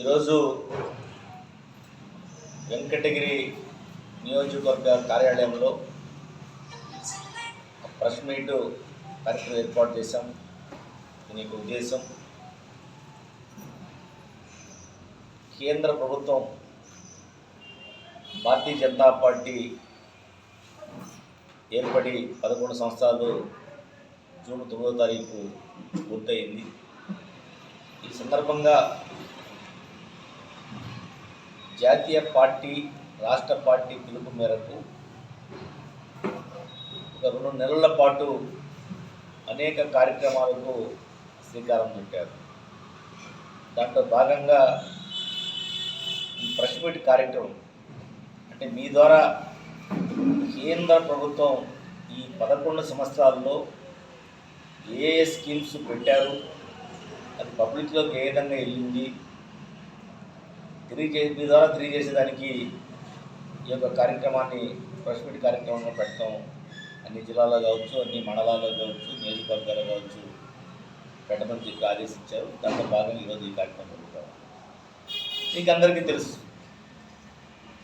ఈరోజు వెంకటగిరి నియోజకవర్గ కార్యాలయంలో ప్రెస్ మీట్ కార్యక్రమం ఏర్పాటు చేశాం. దీనికి ఉద్దేశం. కేంద్ర ప్రభుత్వం భారతీయ జనతా పార్టీ ఏర్పడి పదకొండు సంవత్సరాలు జూన్ తొమ్మిదో తారీఖు పూర్తయింది. ఈ సందర్భంగా జాతీయ పార్టీ రాష్ట్ర పార్టీ పిలుపు మేరకు ఒక రెండు నెలల పాటు అనేక కార్యక్రమాలకు శ్రీకారం చుట్టారు. దాంట్లో భాగంగా ఈ ప్రెస్ మీట్ కార్యక్రమం అంటే మీ ద్వారా కేంద్ర ప్రభుత్వం ఈ పదకొండు సంవత్సరాల్లో ఏ ఏ స్కీమ్స్ పెట్టారు అది పబ్లిక్లోకి ఏ విధంగా వెళ్ళింది తిరిగి మీ ద్వారా తెలియజేసేదానికి ఈ యొక్క కార్యక్రమాన్ని ప్రెస్ మీట్ కార్యక్రమంగా పెడతాం అన్ని జిల్లాలో కావచ్చు అన్ని మండలాల్లో కావచ్చు నియోజకవర్గాల్లో కావచ్చు పెట్టమని చెప్పి ఆదేశించారు. దాంట్లో భాగంగా ఈరోజు ఈ కార్యక్రమం జరుగుతాం మీకు అందరికీ తెలుసు.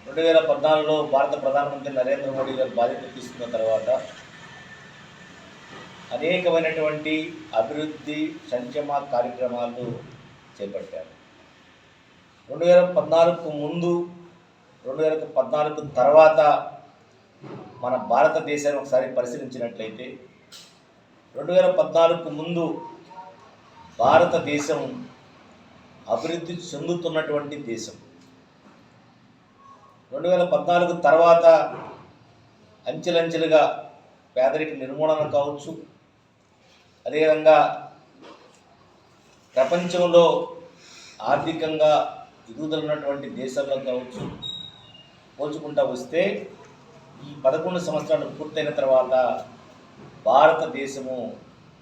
రెండు వేల పద్నాలుగులో భారత ప్రధానమంత్రి నరేంద్ర మోడీ గారు బాధ్యత తీసుకున్న తర్వాత అనేకమైనటువంటి అభివృద్ధి సంక్షేమ కార్యక్రమాలు చేపట్టారు. రెండు వేల పద్నాలుగుకు ముందు రెండు వేల పద్నాలుగు తర్వాత మన భారతదేశాన్ని ఒకసారి పరిశీలించినట్లయితే రెండు వేల పద్నాలుగుకు ముందు భారతదేశం అభివృద్ధి చెందుతున్నటువంటి దేశం. రెండు వేల పద్నాలుగు తర్వాత అంచెలంచెలుగా పేదరిక నిర్మూలన కావచ్చు. అదేవిధంగా ప్రపంచంలో ఆర్థికంగా ఎదుగుదల ఉన్నటువంటి దేశాల్లో కావచ్చు పోల్చుకుంటా వస్తే ఈ పదకొండు సంవత్సరాలు పూర్తయిన తర్వాత భారతదేశము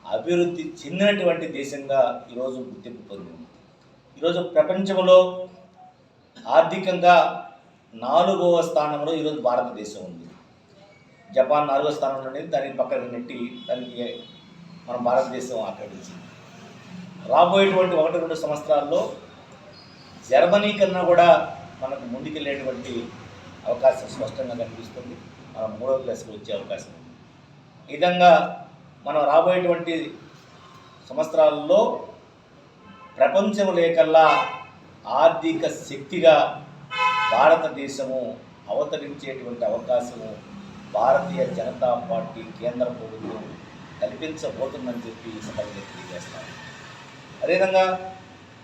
అభివృద్ధి చెందినటువంటి దేశంగా ఈరోజు గుర్తింపు పొందింది. ఈరోజు ప్రపంచంలో ఆర్థికంగా నాలుగవ స్థానంలో ఈరోజు భారతదేశం ఉంది. జపాన్ నాలుగో స్థానంలో ఉండేది దానికి పక్కన నెట్టి దానికి మన భారతదేశం ఆక్రమించింది. రాబోయేటువంటి ఒకటి రెండు సంవత్సరాల్లో జర్మనీ కన్నా కూడా మనకు ముందుకెళ్ళేటువంటి అవకాశం స్పష్టంగా కనిపిస్తుంది. మనం మూడో క్లాస్కి వచ్చే అవకాశం ఉంది. ఈ విధంగా మనం రాబోయేటువంటి సంవత్సరాల్లో ప్రపంచం లేకల్లా ఆర్థిక శక్తిగా భారతదేశము అవతరించేటువంటి అవకాశము భారతీయ జనతా పార్టీ కేంద్ర ప్రభుత్వం కల్పించబోతుందని చెప్పి ఈ సందర్భంగా తెలియజేస్తాను. అదేవిధంగా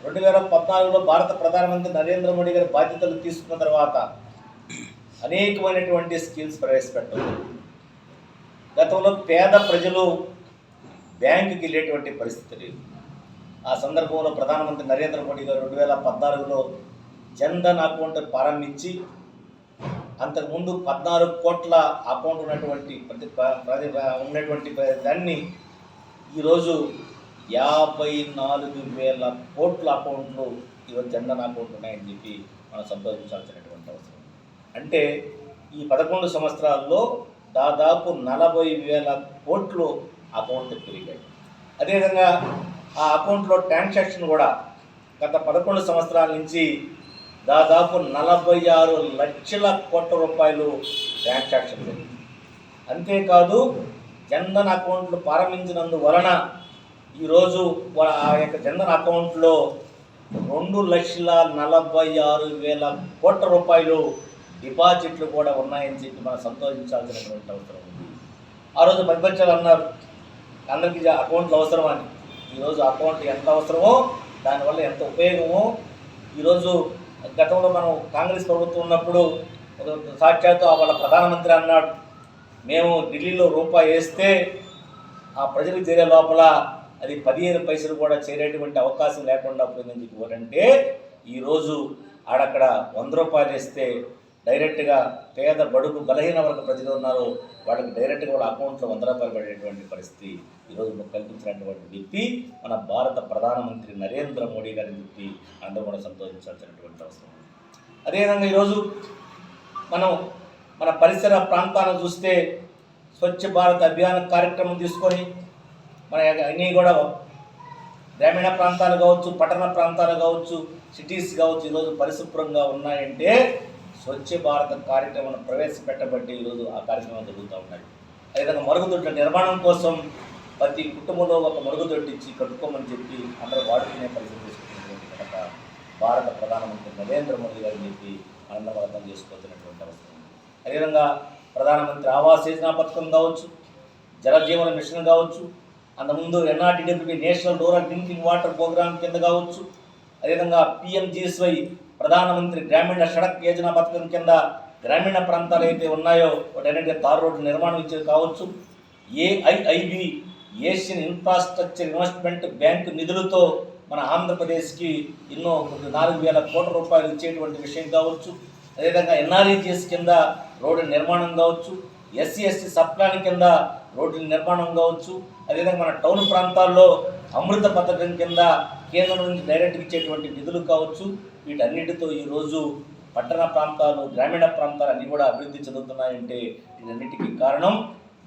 రెండు వేల పద్నాలుగులో భారత ప్రధానమంత్రి నరేంద్ర మోడీ గారి బాధ్యతలు తీసుకున్న తర్వాత అనేకమైనటువంటి స్కీమ్స్ ప్రవేశపెట్టడం గతంలో పేద ప్రజలు బ్యాంకుకి వెళ్ళేటువంటి పరిస్థితి లేదు. ఆ సందర్భంలో ప్రధానమంత్రి నరేంద్ర మోడీ గారు రెండు వేల పద్నాలుగులో జన్ధన్ అకౌంట్ ప్రారంభించి అంతకుముందు పద్నాలుగు కోట్ల అకౌంట్ ఉన్నటువంటి ప్రతి ఉన్నటువంటి దాన్ని ఈరోజు యాభై నాలుగు వేల కోట్ల అకౌంట్లు ఈరోజు జన్ధన్ అకౌంట్లు ఉన్నాయని చెప్పి మనం సంతోషించాల్సినటువంటి అవసరం అంటే ఈ పదకొండు సంవత్సరాల్లో దాదాపు నలభై వేల కోట్లు అకౌంట్ పెరిగాయి. అదేవిధంగా ఆ అకౌంట్లో ట్రాన్సాక్షన్ కూడా గత పదకొండు సంవత్సరాల నుంచి దాదాపు నలభై ఆరు లక్షల కోట్ల రూపాయలు ట్రాన్సాక్షన్ జరిగింది. అంతేకాదు జన్ధన్ అకౌంట్లు ప్రారంభించినందువలన ఈరోజు ఆ యొక్క జన్ధన్ అకౌంట్లో రెండు లక్షల నలభై ఆరు వేల కోట్ల రూపాయలు డిపాజిట్లు కూడా ఉన్నాయని చెప్పి మనం సంతోషించాల్సినటువంటి అవసరం ఉంది. ఆ రోజు ప్రతిపక్షాలు అన్నారు అందరికీ అకౌంట్లు అవసరం అని. ఈరోజు అకౌంట్ ఎంత అవసరమో దానివల్ల ఎంత ఉపయోగమో ఈరోజు గతంలో మనం కాంగ్రెస్ ప్రభుత్వం ఉన్నప్పుడు సాక్షాత్తు వాళ్ళ ప్రధానమంత్రి అన్నాడు మేము ఢిల్లీలో రూపాయి వేస్తే ఆ ప్రజలకు చేరే లోపల అది పదిహేను పైసలు కూడా చేరేటువంటి అవకాశం లేకుండా పోయిందని చెప్పి ఈరోజు ఆడక్కడ వంద రూపాయలు ఇస్తే డైరెక్ట్గా పేద బడుగు బలహీన వర్గ ప్రజలు ఉన్నారు వాళ్ళకి డైరెక్ట్గా వాళ్ళ అకౌంట్లో వంద రూపాయలు పడేటువంటి పరిస్థితి ఈరోజు మాకు కల్పించినటువంటి వ్యక్తి మన భారత ప్రధానమంత్రి నరేంద్ర మోడీ గారిని చెప్పి అందరూ కూడా సంతోషించాల్సినటువంటి అవసరం అదేవిధంగా ఈరోజు మనం మన పరిసర ప్రాంతాలను చూస్తే స్వచ్ఛ భారత్ అభియాన్ కార్యక్రమం తీసుకొని మన అన్నీ కూడా గ్రామీణ ప్రాంతాలు కావచ్చు పట్టణ ప్రాంతాలు కావచ్చు సిటీస్ కావచ్చు ఈరోజు పరిశుభ్రంగా ఉన్నాయంటే స్వచ్ఛ భారత కార్యక్రమం ప్రవేశపెట్టబట్టి ఈరోజు ఆ కార్యక్రమం జరుగుతూ ఉన్నాయి అదేవిధంగా మరుగుదొడ్ల నిర్మాణం కోసం ప్రతి కుటుంబంలో ఒక మరుగుదొడ్డి ఇచ్చి కట్టుకోమని చెప్పి అందరూ వాడుకునే పరిస్థితి తీసుకుంటున్నటువంటి కనుక భారత ప్రధానమంత్రి నరేంద్ర మోదీ గారిని చెప్పి మనందరం అర్థం అవసరం ఉంది. అదేవిధంగా ప్రధానమంత్రి ఆవాస్ యోజన పథకం కావచ్చు జలజీవన మిషన్ కావచ్చు అంతకుముందు NRTWP national rural drinking water programme కింద కావచ్చు అదేవిధంగా పిఎంజిఎస్వై ప్రధానమంత్రి గ్రామీణ సడక్ యోజన పథకం కింద గ్రామీణ ప్రాంతాలు అయితే ఉన్నాయో వాటన్నిటి తారు రోడ్డు నిర్మాణం ఇచ్చేది కావచ్చు. AIIB Asian infrastructure investment bank నిధులతో మన ఆంధ్రప్రదేశ్కి ఎన్నో నాలుగు వేల కోట్ల రూపాయలు ఇచ్చేటువంటి విషయం కావచ్చు. అదేవిధంగా ఎన్ఆర్ఈజిఎస్ కింద రోడ్డు నిర్మాణం కావచ్చు. ఎస్సీ ఎస్టీ సబ్ ప్లాన్ కింద రోడ్ల నిర్మాణం కావచ్చు అదేవిధంగా మన టౌన్ ప్రాంతాల్లో అమృత పథకం కింద కేంద్రం నుంచి డైరెక్ట్గా ఇచ్చేటువంటి నిధులు కావచ్చు వీటన్నిటితో ఈరోజు పట్టణ ప్రాంతాలు గ్రామీణ ప్రాంతాలు అన్నీ కూడా అభివృద్ధి చెందుతున్నాయంటే వీటన్నిటికీ కారణం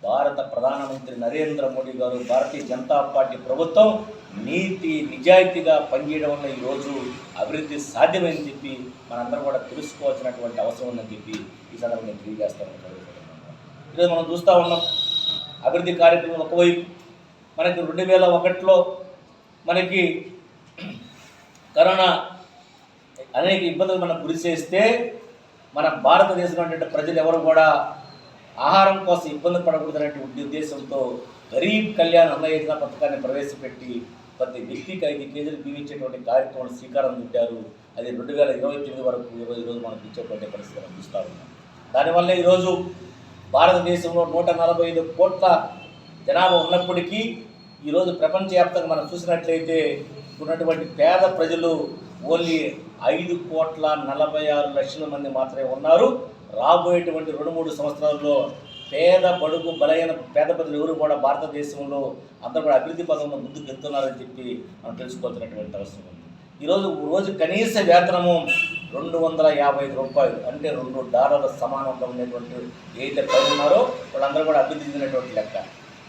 భారత ప్రధానమంత్రి నరేంద్ర మోడీ గారు. భారతీయ జనతా పార్టీ ప్రభుత్వం నీతి నిజాయితీగా పనిచేయడం వల్ల ఈరోజు అభివృద్ధి సాధ్యమని చెప్పి మనందరం కూడా తెలుసుకోవాల్సినటువంటి అవసరం ఉందని చెప్పి ఈ సందర్భంగా తెలియజేస్తాను. ఈరోజు మనం చూస్తూ ఉన్నాం. అభివృద్ధి కార్యక్రమం ఒకవైపు మనకి రెండు వేల ఒకటిలో మనకి కరోనా అనేక ఇబ్బందులు మనం గురి చేస్తే మన భారతదేశంలో ప్రజలు ఎవరు కూడా ఆహారం కోసం ఇబ్బంది పడకూడదనే ఉద్దేశంతో గరీబ్ కళ్యాణ్ అన్న యోజన పథకాన్ని ప్రవేశపెట్టి ప్రతి వ్యక్తికి ఐదు కేజీలు బియ్యం కార్యక్రమం శ్రీకారం చుట్టారు. అది రెండు వేల ఇరవై తొమ్మిది వరకు ఈరోజు మనం మనకు ఇచ్చేటువంటి పరిస్థితి మనం చూస్తూ ఉన్నాం. దానివల్ల ఈరోజు భారతదేశంలో నూట నలభై ఐదు కోట్ల జనాభా ఉన్నప్పటికీ ఈరోజు ప్రపంచవ్యాప్తంగా మనం చూసినట్లయితే ఉన్నటువంటి పేద ప్రజలు ఓన్లీ ఐదు కోట్ల నలభై ఆరు లక్షల మంది మాత్రమే ఉన్నారు. రాబోయేటువంటి రెండు మూడు సంవత్సరాల్లో పేద బడుగు బలైన పేద ప్రజలు ఎవరు కూడా భారతదేశంలో అందరూ కూడా అభివృద్ధి పదంలో ముందుకు వెళ్తున్నారని చెప్పి మనం తెలుసుకోవాల్సినటువంటి అవసరం ఉంది. ఈరోజు రోజు కనీస వేతనము రెండు వందల యాభై ఐదు రూపాయలు అంటే రెండు డాలర్ల సమానంగా ఉండేటువంటి ఏదైతే పైన ఉన్నారో వాళ్ళందరూ కూడా అభివృద్ధి చెందినటువంటి లెక్క.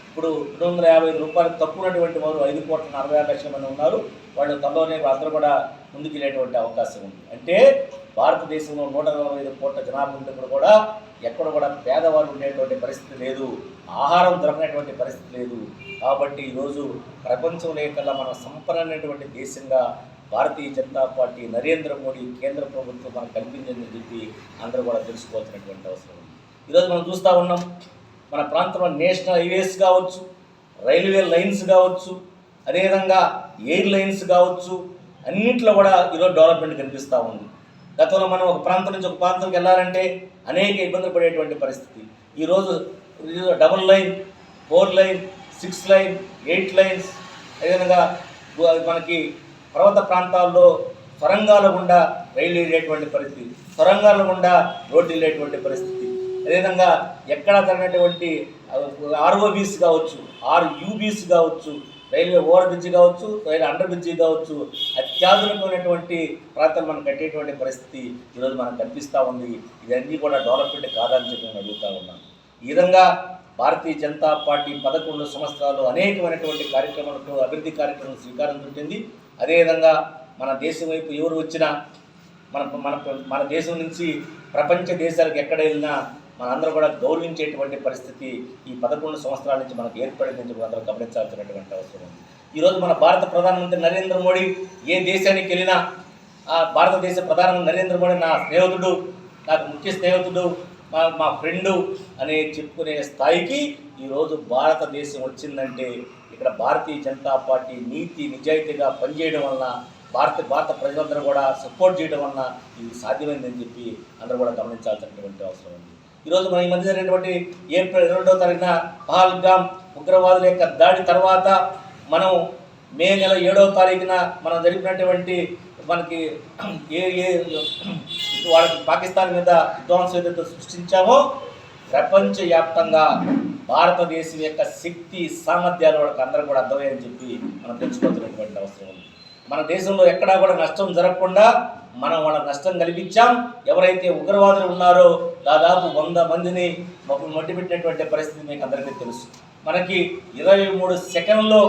ఇప్పుడు రెండు వందల యాభై ఐదు రూపాయలు తక్కువ ఉన్నటువంటి వారు ఐదు కోట్ల నలభై ఆరు లక్షల మంది ఉన్నారు. వాళ్ళు త్వరలోనే అందరూ కూడా ముందుకెళ్ళేటువంటి అవకాశం ఉంది. అంటే భారతదేశంలో నూట నలభై ఐదు కోట్ల జనాభా ఉన్నప్పుడు కూడా ఎక్కడ కూడా పేదవారు ఉండేటువంటి పరిస్థితి లేదు. ఆహారం దొరకనటువంటి పరిస్థితి లేదు. కాబట్టి ఈరోజు ప్రపంచంలో కల్లా మన సంపన్నటువంటి దేశంగా భారతీయ జనతా పార్టీ నరేంద్ర మోడీ కేంద్ర ప్రభుత్వం మనకు కల్పించిందని చెప్పి అందరూ కూడా తెలుసుకోవాల్సినటువంటి అవసరం ఉంది. ఈరోజు మనం చూస్తూ ఉన్నాం మన ప్రాంతంలో నేషనల్ హైవేస్ కావచ్చు రైల్వే లైన్స్ కావచ్చు అదేవిధంగా ఎయిర్ లైన్స్ కావచ్చు అన్నింటిలో కూడా ఈరోజు డెవలప్మెంట్ కనిపిస్తూ ఉంది. గతంలో మనం ఒక ప్రాంతం నుంచి ఒక ప్రాంతంకి వెళ్ళాలంటే అనేక ఇబ్బందులు పడేటువంటి పరిస్థితి. ఈరోజు double line four line six line eight lines అదేవిధంగా మనకి పర్వత ప్రాంతాల్లో సొరంగాల గుండా రైలు వెళ్ళేటువంటి పరిస్థితి సొరంగాల గుండా రోడ్డు వెళ్ళేటువంటి పరిస్థితి. అదేవిధంగా ఎక్కడ జరిగినటువంటి ఆర్ఓబీస్ కావచ్చు ఆర్ యూబీస్ కావచ్చు రైల్వే ఓవర్ బ్రిడ్జ్ కావచ్చు రైల్వే అండర్ బ్రిడ్జ్ కావచ్చు అత్యాధునికమైనటువంటి ప్రాంతాలు మనం కట్టేటువంటి పరిస్థితి ఈరోజు మనకు కనిపిస్తూ ఉంది. ఇవన్నీ కూడా డెవలప్మెంట్ కాదని చెప్పి నేను అడుగుతా ఉన్నాను ఈ విధంగా భారతీయ జనతా పార్టీ పదకొండు సంవత్సరాలు అనేకమైనటువంటి కార్యక్రమాలకు అభివృద్ధి కార్యక్రమం స్వీకారం చుట్టింది. అదేవిధంగా మన దేశం వైపు ఎవరు వచ్చినా మన మన మన దేశం నుంచి ప్రపంచ దేశాలకు ఎక్కడ వెళ్ళినా మనందరూ కూడా గౌరవించేటువంటి పరిస్థితి ఈ పదకొండు సంవత్సరాల నుంచి మనకు ఏర్పడింది చెప్పి అందరూ గమనించాల్సినటువంటి అవసరం ఉంది. ఈరోజు మన భారత ప్రధానమంత్రి నరేంద్ర మోడీ ఏ దేశానికి వెళ్ళినా ఆ భారతదేశ ప్రధానమంత్రి నరేంద్ర మోడీ నా స్నేహితుడు నాకు ముఖ్య స్నేహితుడు మా మా ఫ్రెండు అనే చెప్పుకునే స్థాయికి ఈరోజు భారతదేశం వచ్చిందంటే ఇక్కడ భారతీయ జనతా పార్టీ నీతి నిజాయితీగా పనిచేయడం వలన భారత భారత ప్రజలందరూ కూడా సపోర్ట్ చేయడం వలన ఇది సాధ్యమైందని చెప్పి అందరూ కూడా గమనించాల్సినటువంటి అవసరం ఉంది. ఈరోజు మన ఈ మధ్య జరిగినటువంటి ఏప్రిల్ రెండవ తారీఖున పహల్గామ్ ఉగ్రవాదుల యొక్క దాడి తర్వాత మనం మే నెల ఏడవ తారీఖున మనం జరిపినటువంటి మనకి ఏ ఏ వాళ్ళకి పాకిస్తాన్ మీద విధ్వంసం ఏదైతే సృష్టించామో ప్రపంచవ్యాప్తంగా భారతదేశం యొక్క శక్తి సామర్థ్యాలు వాళ్ళకి అందరూ కూడా అర్థమయ్యని చెప్పి మనం తెలుసుకోవాల్సినటువంటి అవసరం ఉంది. మన దేశంలో ఎక్కడా కూడా నష్టం జరగకుండా మనం వాళ్ళ నష్టం కల్పించాం. ఎవరైతే ఉగ్రవాదులు ఉన్నారో దాదాపు వంద మందిని మొ- మొట్టిపెట్టినటువంటి పరిస్థితి మీకు అందరికీ తెలుసు. మనకి ఇరవై మూడు సెకండ్లో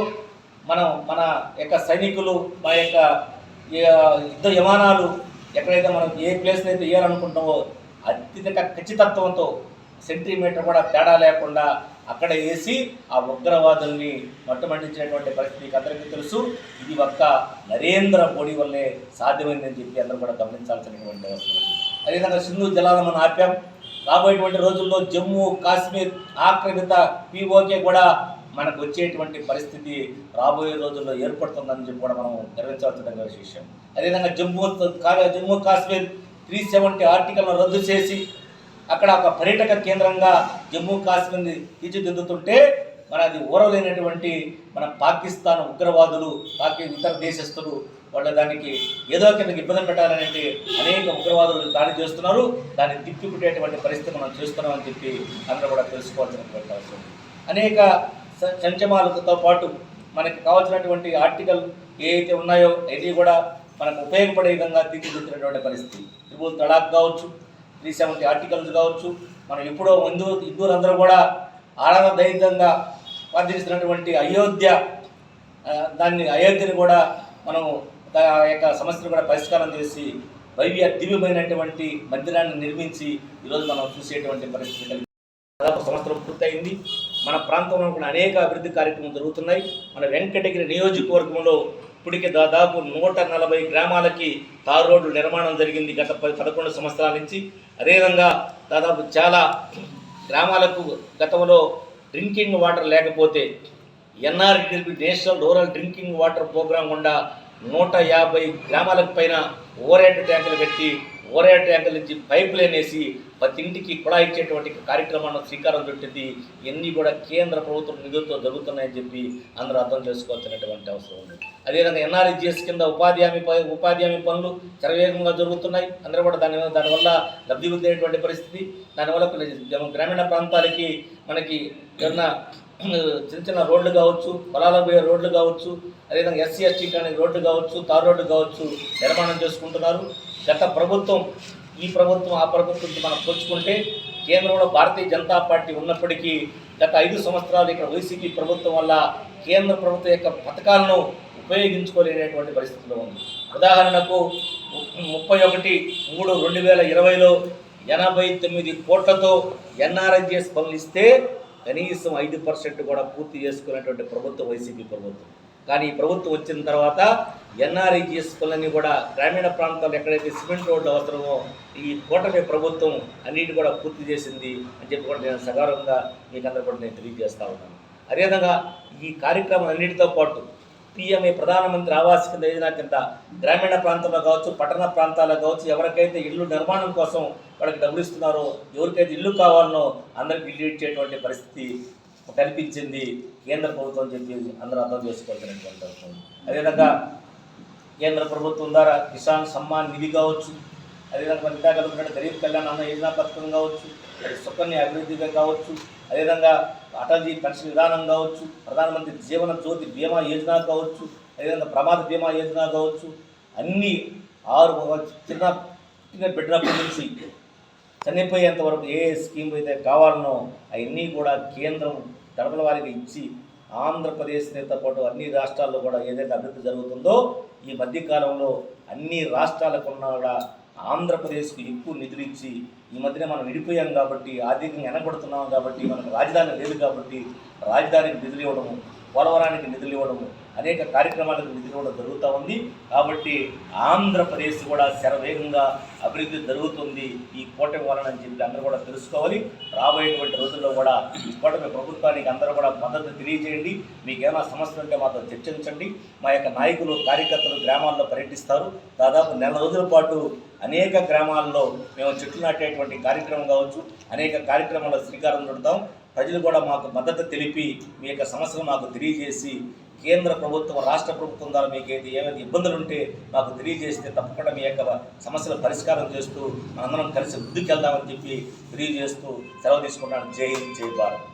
మనం మన యొక్క సైనికులు మన యొక్క యుద్ధ విమానాలు ఎక్కడైతే మనం ఏ ప్లేస్లో అయితే వేయాలనుకుంటామో అత్యధిక ఖచ్చితత్వంతో సెంటీమీటర్ కూడా తేడా లేకుండా అక్కడ వేసి ఆ ఉగ్రవాదుల్ని మట్టుమంటించినటువంటి పరిస్థితి మీకు అందరికీ తెలుసు. ఇది ఒక్క నరేంద్ర మోడీ వల్లే సాధ్యమైందని చెప్పి అందరూ కూడా గమనించాల్సినటువంటి అవసరం అదేవిధంగా సింధు జలాలను మనం ఆపాం. రాబోయేటువంటి రోజుల్లో జమ్మూ కాశ్మీర్ ఆక్రమిత పీఓకే కూడా మనకు వచ్చేటువంటి పరిస్థితి రాబోయే రోజుల్లో ఏర్పడుతుందని చెప్పి కూడా మనం గర్వించాల్సిన విషయం. అదేవిధంగా జమ్మూ కాగా జమ్మూ కాశ్మీర్ త్రీ సెవెంటీ ఆర్టికల్ను రద్దు చేసి అక్కడ ఒక పర్యాటక కేంద్రంగా జమ్మూ కాశ్మీర్ని తీర్చిదిద్దుతుంటే మన అది ఓరలేనటువంటి మన పాకిస్తాన్ ఉగ్రవాదులు పాకి ఇతర దేశస్తులు వాళ్ళ దానికి ఏదో కిందకి ఇబ్బంది పెట్టాలనేది అనేక ఉగ్రవాదులు దాడి చేస్తున్నారు. దాన్ని తిప్పిపుట్టేటువంటి పరిస్థితి మనం చేస్తున్నామని చెప్పి అందరూ కూడా తెలుసుకోవాల్సినటువంటి అవసరం. అనేక సంక్షేమాలతో పాటు మనకి కావాల్సినటువంటి ఆర్టికల్ ఏవైతే ఉన్నాయో అవి కూడా మనకు ఉపయోగపడే విధంగా తీర్చిదిద్దినటువంటి పరిస్థితి. త్రిపుల్ తడాక్ కావచ్చు త్రీ సెవెంటీ ఆర్టికల్స్ కావచ్చు మనం ఎప్పుడో హిందూ హిందువులందరూ కూడా ఆనందదైతంగా వర్ధిస్తున్నటువంటి అయోధ్య దాన్ని అయోధ్యను కూడా మనం ఆ యొక్క సమస్యను కూడా పరిష్కారం చేసి భవ్య దివ్యమైనటువంటి మందిరాన్ని నిర్మించి ఈరోజు మనం చూసేటువంటి పరిస్థితి దాదాపు సంవత్సరం పూర్తయింది. మన ప్రాంతంలో కూడా అనేక అభివృద్ధి కార్యక్రమాలు జరుగుతున్నాయి. మన వెంకటగిరి నియోజకవర్గంలో ఇప్పటికే దాదాపు నూట నలభై గ్రామాలకి తారు రోడ్డు నిర్మాణం జరిగింది గత పది పదకొండు సంవత్సరాల నుంచి. అదేవిధంగా దాదాపు చాలా గ్రామాలకు గతంలో డ్రింకింగ్ వాటర్ లేకపోతే NRDP national rural drinking water program గుండా నూట యాభై గ్రామాలకు పైన ఓరేట ట్యాంకులు పెట్టి ఓరేట ట్యాంకుల నుంచి పైప్ లైన్ వేసి ప్రతి ఇంటికి కుళాయి ఇచ్చేటువంటి కార్యక్రమాన్ని శ్రీకారం చుట్టింది. ఇవన్నీ కూడా కేంద్ర ప్రభుత్వం నిధులతో జరుగుతున్నాయని చెప్పి అందరూ అర్థం చేసుకోవాల్సినటువంటి అవసరం ఉంది. అదేవిధంగా ఎన్ఆర్జిఎస్ కింద ఉపాధి హామీ ప- ఉపాధి హామీ పనులు చరవేగంగా జరుగుతున్నాయి. అందరూ కూడా దాని దానివల్ల లబ్ధి పొందేటువంటి పరిస్థితి. దానివల్ల గ్రామీణ ప్రాంతాలకి మనకి ఏమన్నా చిన్న చిన్న రోడ్లు కావచ్చు పొలాలకు పోయే రోడ్లు కావచ్చు అదేవిధంగా ఎస్సీ ఎస్టీ కానీ రోడ్లు కావచ్చు తార్ రోడ్డు కావచ్చు నిర్మాణం చేసుకుంటున్నారు. గత ప్రభుత్వం ఈ ప్రభుత్వం ఆ ప్రభుత్వంతో మనం పోల్చుకుంటే కేంద్రంలో భారతీయ జనతా పార్టీ ఉన్నప్పటికీ గత ఐదు సంవత్సరాలు ఇక్కడ వైసీపీ ప్రభుత్వం వల్ల కేంద్ర ప్రభుత్వం యొక్క పథకాలను ఉపయోగించుకోలేనటువంటి పరిస్థితిలో ఉంది. ఉదాహరణకు ము- ముప్పై ఒకటి మూడు రెండు వేల ఇరవైలో ఎనభై తొమ్మిది కోట్లతో ఎన్ఆర్ఐజిఎస్ పనులు ఇస్తే కనీసం ఐదు పర్సెంట్ కూడా పూర్తి చేసుకునేటువంటి ప్రభుత్వం వైసీపీ ప్రభుత్వం. కానీ ఈ ప్రభుత్వం వచ్చిన తర్వాత ఎన్ఆర్ఈజిఎస్ పనులన్నీ కూడా గ్రామీణ ప్రాంతాల్లో ఎక్కడైతే సిమెంట్ రోడ్లు అవసరమో ఈ కూటమి ప్రభుత్వం అన్నిటి కూడా పూర్తి చేసింది అని చెప్పి కూడా నేను సగౌరవంగా మీకు అందరూ కూడా నేను తెలియజేస్తా ఉన్నాను. అదేవిధంగా ఈ కార్యక్రమం అన్నిటితో పాటు పిఎంఏ ప్రధానమంత్రి ఆవాస్ కింద యోజన కింద గ్రామీణ ప్రాంతంలో కావచ్చు పట్టణ ప్రాంతాల్లో కావచ్చు ఎవరికైతే ఇళ్ళు నిర్మాణం కోసం వాళ్ళకి డబ్బులు ఇస్తున్నారో ఎవరికైతే ఇల్లు కావాలనో అందరికి ఇల్లు ఇచ్చేటువంటి పరిస్థితి కనిపించింది కేంద్ర ప్రభుత్వం అని చెప్పి అందరూ అర్థం చేసుకోవాల్సినటువంటి అవసరం అదేవిధంగా కేంద్ర ప్రభుత్వం ద్వారా కిసాన్ సమ్మాన్ నిధి కావచ్చు అదేవిధంగా మన ఇందాక గరీబ్ కళ్యాణ్ అన్న యోజన పథకం కావచ్చు సుకన్య అభివృద్ధిగా కావచ్చు అదేవిధంగా అటల్జీ పెన్షన్ విధానం కావచ్చు ప్రధానమంత్రి జీవన జ్యోతి బీమా యోజన కావచ్చు అదేవిధంగా ప్రమాద బీమా యోజన కావచ్చు అన్నీ ఆరు చిన్న పుట్టిన బిడ్డనప్పటి నుంచి చనిపోయేంత వరకు ఏ స్కీమ్ అయితే కావాలనో అవన్నీ కూడా కేంద్రం తరపుల వారికి ఇచ్చి ఆంధ్రప్రదేశ్తో పాటు అన్ని రాష్ట్రాల్లో కూడా ఏదైతే అభివృద్ధి జరుగుతుందో ఈ మధ్యకాలంలో అన్ని రాష్ట్రాలకున్న కూడా ఆంధ్రప్రదేశ్కు ఎక్కువ నిధులు ఇచ్చి ఈ మధ్యన మనం విడిపోయాం కాబట్టి ఆర్థికంగా వెనకబడుతున్నాం కాబట్టి మనకు రాజధాని లేదు కాబట్టి రాజధానికి నిధులు ఇవ్వడము పోలవరానికి నిధులు ఇవ్వడము అనేక కార్యక్రమాలకు నిధులు కూడా జరుగుతూ ఉంది. కాబట్టి ఆంధ్రప్రదేశ్ కూడా శరవేగంగా అభివృద్ధి జరుగుతుంది ఈ కూటమి వలన అని చెప్పి అందరూ కూడా తెలుసుకోవాలి. రాబోయేటువంటి రోజుల్లో కూడా ఈ కూటమి ప్రభుత్వానికి అందరూ కూడా మద్దతు తెలియజేయండి. మీకు ఏమైనా సమస్యలు ఉంటే మాతో చర్చించండి. మా యొక్క నాయకులు కార్యకర్తలు గ్రామాల్లో పర్యటిస్తారు. దాదాపు నెల రోజుల పాటు అనేక గ్రామాల్లో మేము చెట్లు నాటేటువంటి కార్యక్రమం కావచ్చు అనేక కార్యక్రమాల్లో శ్రీకారం చుడతాం. ప్రజలు కూడా మాకు మద్దతు తెలిపి మీ యొక్క సమస్యలు మాకు తెలియజేసి కేంద్ర ప్రభుత్వం రాష్ట్ర ప్రభుత్వం ద్వారా మీకు ఏది ఏమైనా ఇబ్బందులు ఉంటే మాకు తెలియజేస్తే తప్పకుండా మీ యొక్క సమస్యల పరిష్కారం చేస్తూ మనందరం కలిసి ముందుకెళ్దామని చెప్పి తెలియజేస్తూ సెలవు తీసుకుంటాను జై హింద్ జై భారత్.